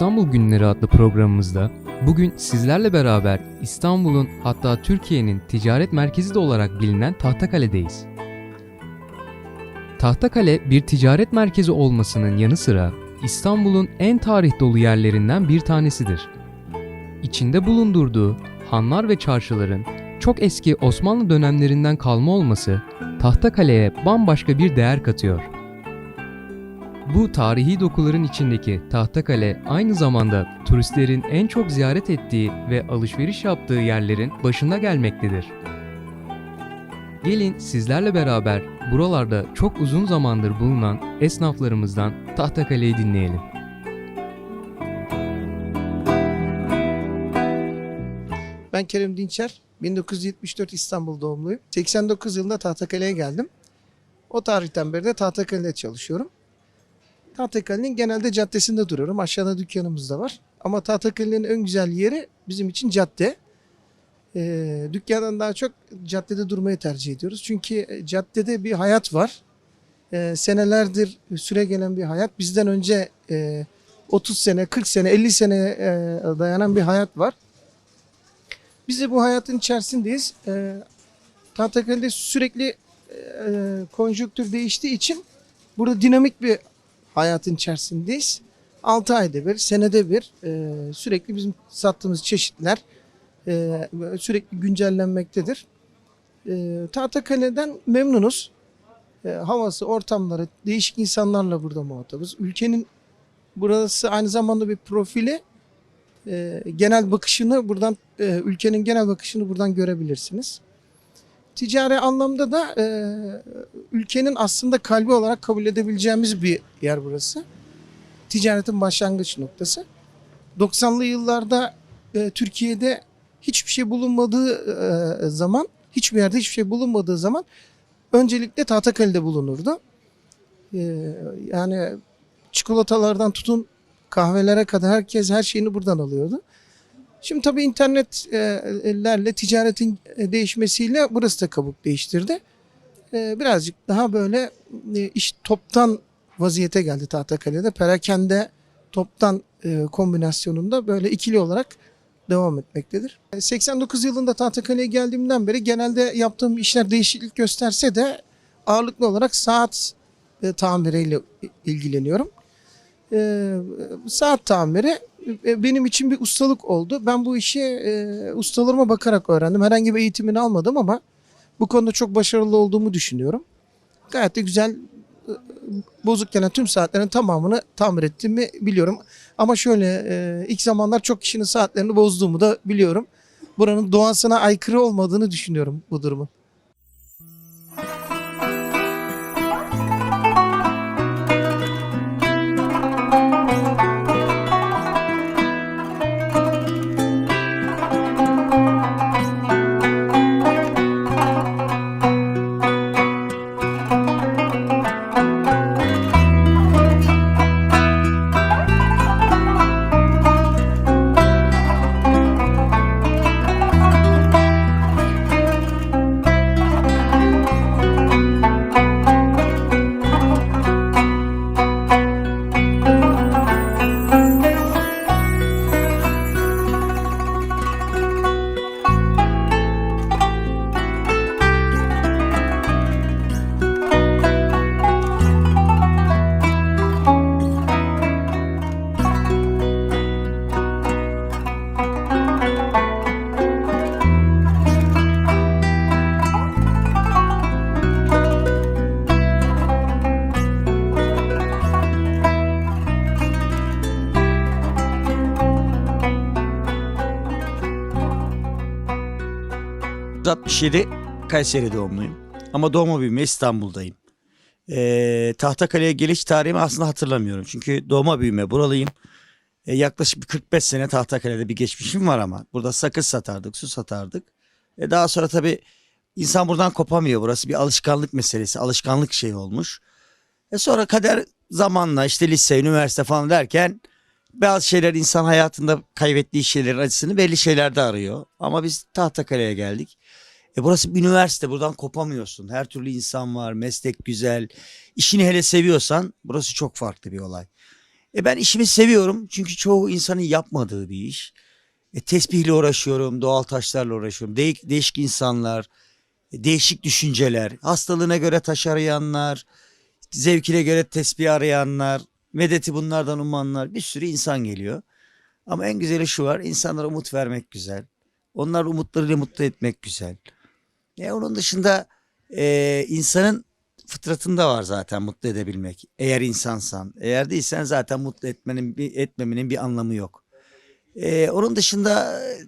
İstanbul Günleri adlı programımızda bugün sizlerle beraber İstanbul'un hatta Türkiye'nin ticaret merkezi de olarak bilinen Tahtakale'deyiz. Tahtakale bir ticaret merkezi olmasının yanı sıra İstanbul'un en tarih dolu yerlerinden bir tanesidir. İçinde bulundurduğu hanlar ve çarşıların çok eski Osmanlı dönemlerinden kalma olması Tahtakale'ye bambaşka bir değer katıyor. Bu tarihi dokuların içindeki Tahtakale aynı zamanda turistlerin en çok ziyaret ettiği ve alışveriş yaptığı yerlerin başında gelmektedir. Gelin sizlerle beraber buralarda çok uzun zamandır bulunan esnaflarımızdan Tahtakale'yi dinleyelim. Ben Kerem Dinçer. 1974 İstanbul doğumluyum. 89 yılında Tahtakale'ye geldim. O tarihten beri de Tahtakale'de çalışıyorum. Tahtakale'nin genelde caddesinde duruyorum. Aşağıda dükkanımız da var. Ama Tahtakale'nin en güzel yeri bizim için cadde. Ee, dükkandan daha çok caddede durmayı tercih ediyoruz. Çünkü e, caddede bir hayat var. Ee, senelerdir süre gelen bir hayat. Bizden önce e, 30 sene, 40 sene, 50 sene e, dayanan bir hayat var. Biz de bu hayatın içerisindeyiz. E, Tahtakale'de sürekli e, konjonktür değiştiği için burada dinamik bir hayatın içerisindeyiz. 6 ayda bir, senede bir e, sürekli bizim sattığımız çeşitler e, sürekli güncellenmektedir. E, Tahtakale'den memnunuz. E, havası, ortamları, değişik insanlarla burada muhatabız. Ülkenin burası aynı zamanda bir profili e, genel bakışını buradan e, ülkenin genel bakışını buradan görebilirsiniz. Ticari anlamda da e, ülkenin aslında kalbi olarak kabul edebileceğimiz bir yer burası. Ticaretin başlangıç noktası. 90'lı yıllarda e, Türkiye'de hiçbir şey bulunmadığı e, zaman, hiçbir yerde hiçbir şey bulunmadığı zaman öncelikle Tahtakale'de bulunurdu. E, yani çikolatalardan tutun kahvelere kadar herkes her şeyini buradan alıyordu. Şimdi tabii internetlerle ticaretin e, değişmesiyle burası da kabuk değiştirdi. E, Birazcık daha böyle e, iş toptan vaziyete geldi Tahtakale'de. Perakende toptan e, kombinasyonunda böyle ikili olarak devam etmektedir. E, 89 yılında Tahtakale'ye geldiğimden beri genelde yaptığım işler değişiklik gösterse de ağırlıklı olarak saat e, tamiriyle ilgileniyorum. E, saat tamiri e, benim için bir ustalık oldu. Ben bu işi e, ustalarıma bakarak öğrendim. Herhangi bir eğitimini almadım ama bu konuda çok başarılı olduğumu düşünüyorum. Gayet de güzel e, bozuk gelen tüm saatlerin tamamını tamir ettiğimi biliyorum. Ama şöyle e, ilk zamanlar çok kişinin saatlerini bozduğumu da biliyorum. Buranın doğasına aykırı olmadığını düşünüyorum bu durumun. ...67 Kayseri doğumluyum. Ama doğma büyüme İstanbul'dayım. Ee, Tahtakale'ye geliş tarihimi aslında hatırlamıyorum. Çünkü doğma büyüme buralıyım. Ee, yaklaşık bir 45 sene Tahtakale'de bir geçmişim var ama. Burada sakız satardık, su satardık. E daha sonra tabii insan buradan kopamıyor. Burası bir alışkanlık meselesi, alışkanlık şey olmuş. E sonra kader zamanla işte lise, üniversite falan derken... Bazı şeyler insan hayatında kaybettiği şeylerin acısını belli şeylerde arıyor. Ama biz Tahtakale'ye geldik. E burası bir üniversite buradan kopamıyorsun. Her türlü insan var, meslek güzel. İşini hele seviyorsan burası çok farklı bir olay. E ben işimi seviyorum çünkü çoğu insanın yapmadığı bir iş. E, tesbihle uğraşıyorum, doğal taşlarla uğraşıyorum. De- değişik insanlar, e, değişik düşünceler, hastalığına göre taş arayanlar, zevkine göre tesbih arayanlar, medeti bunlardan umanlar bir sürü insan geliyor. Ama en güzeli şu var, insanlara umut vermek güzel. Onlar umutlarıyla mutlu etmek güzel. E, onun dışında e, insanın fıtratında var zaten mutlu edebilmek. Eğer insansan. Eğer değilsen zaten mutlu etmenin bir etmemenin bir anlamı yok. E, onun dışında e,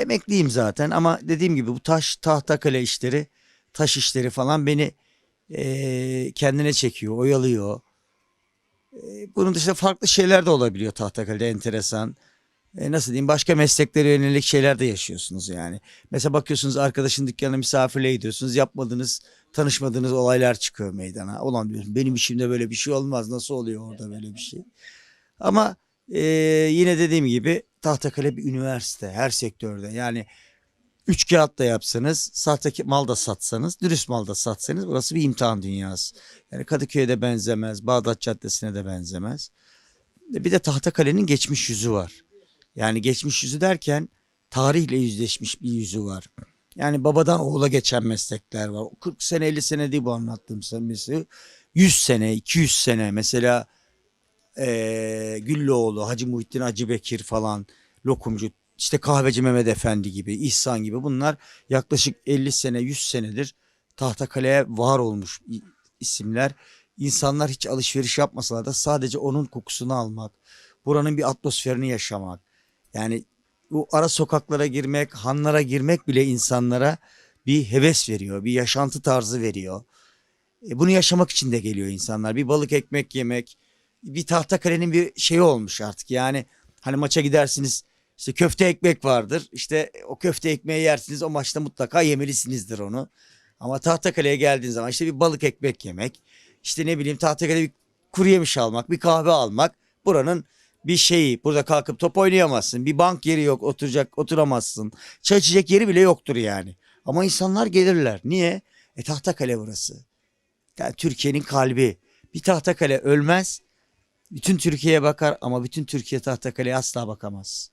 emekliyim zaten ama dediğim gibi bu taş tahta kale işleri, taş işleri falan beni e, kendine çekiyor, oyalıyor. E, bunun dışında farklı şeyler de olabiliyor Tahtakale'de enteresan. E, nasıl diyeyim başka mesleklere yönelik şeyler de yaşıyorsunuz yani. Mesela bakıyorsunuz arkadaşın dükkanına misafirliğe gidiyorsunuz yapmadığınız tanışmadığınız olaylar çıkıyor meydana. Ulan diyorsun benim işimde böyle bir şey olmaz nasıl oluyor orada böyle bir şey. Ama e, yine dediğim gibi Tahtakale bir üniversite her sektörde yani üç kağıt da yapsanız sahte mal da satsanız dürüst mal da satsanız burası bir imtihan dünyası. Yani Kadıköy'e de benzemez Bağdat Caddesi'ne de benzemez. E, Bir de Tahtakale'nin geçmiş yüzü var. Yani geçmiş yüzü derken tarihle yüzleşmiş bir yüzü var. Yani babadan oğula geçen meslekler var. 40 sene 50 sene değil bu anlattığım mesela. 100 sene 200 sene mesela eee Güllüoğlu, Hacı Muhittin Hacı Bekir falan lokumcu işte kahveci Mehmet Efendi gibi İhsan gibi bunlar yaklaşık 50 sene 100 senedir Tahtakale'ye var olmuş isimler. İnsanlar hiç alışveriş yapmasalar da sadece onun kokusunu almak, buranın bir atmosferini yaşamak. Yani bu ara sokaklara girmek, hanlara girmek bile insanlara bir heves veriyor, bir yaşantı tarzı veriyor. E, bunu yaşamak için de geliyor insanlar. Bir balık ekmek yemek, bir Tahtakale'nin bir şeyi olmuş artık. Yani hani maça gidersiniz işte köfte ekmek vardır. İşte o köfte ekmeği yersiniz o maçta mutlaka yemelisinizdir onu. Ama Tahtakale'ye geldiğin zaman işte bir balık ekmek yemek, işte ne bileyim Tahtakale'de bir kuru yemiş almak, bir kahve almak buranın bir şeyi. Burada kalkıp top oynayamazsın. Bir bank yeri yok, oturacak oturamazsın. Çay içecek yeri bile yoktur yani. Ama insanlar gelirler. Niye? E Tahtakale burası. Yani Türkiye'nin kalbi. Bir Tahtakale ölmez. Bütün Türkiye'ye bakar ama bütün Türkiye Tahtakale'ye asla bakamaz.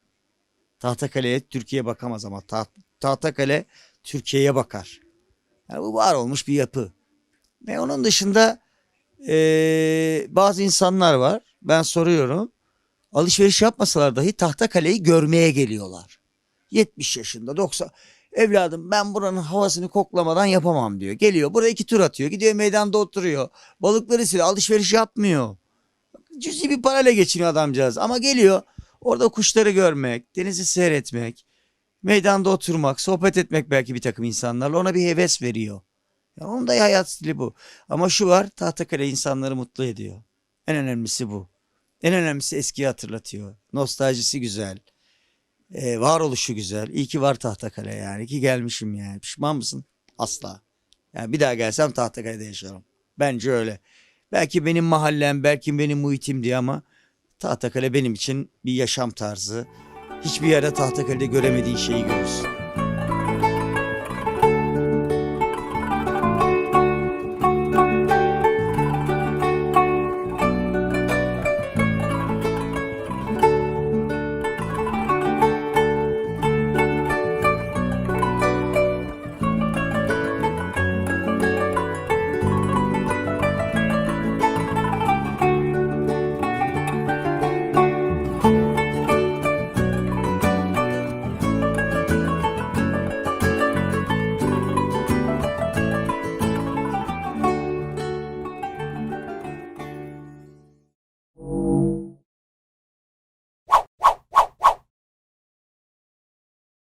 Tahtakale'ye Türkiye bakamaz ama taht, Tahtakale Türkiye'ye bakar. Yani bu var olmuş bir yapı. Ve onun dışında eee, bazı insanlar var. Ben soruyorum. Alışveriş yapmasalar dahi Tahtakale'yi görmeye geliyorlar. 70 yaşında 90 evladım ben buranın havasını koklamadan yapamam diyor. Geliyor burada iki tur atıyor. Gidiyor meydanda oturuyor. Balıkları siliyor. Alışveriş yapmıyor. Cüzi bir parayla geçiniyor adamcağız. Ama geliyor orada kuşları görmek, denizi seyretmek, meydanda oturmak, sohbet etmek belki bir takım insanlarla ona bir heves veriyor. Ya onun da hayat stili bu. Ama şu var Tahtakale insanları mutlu ediyor. En önemlisi bu. En önemlisi eskiyi hatırlatıyor. Nostaljisi güzel. Ee, varoluşu güzel. İyi ki var Tahtakale yani. Ki gelmişim yani. Pişman mısın? Asla. Yani bir daha gelsem Tahtakale'de yaşarım. Bence öyle. Belki benim mahallem, belki benim muhitim diye ama Tahtakale benim için bir yaşam tarzı. Hiçbir yerde Tahtakale'de göremediğin şeyi görürsün.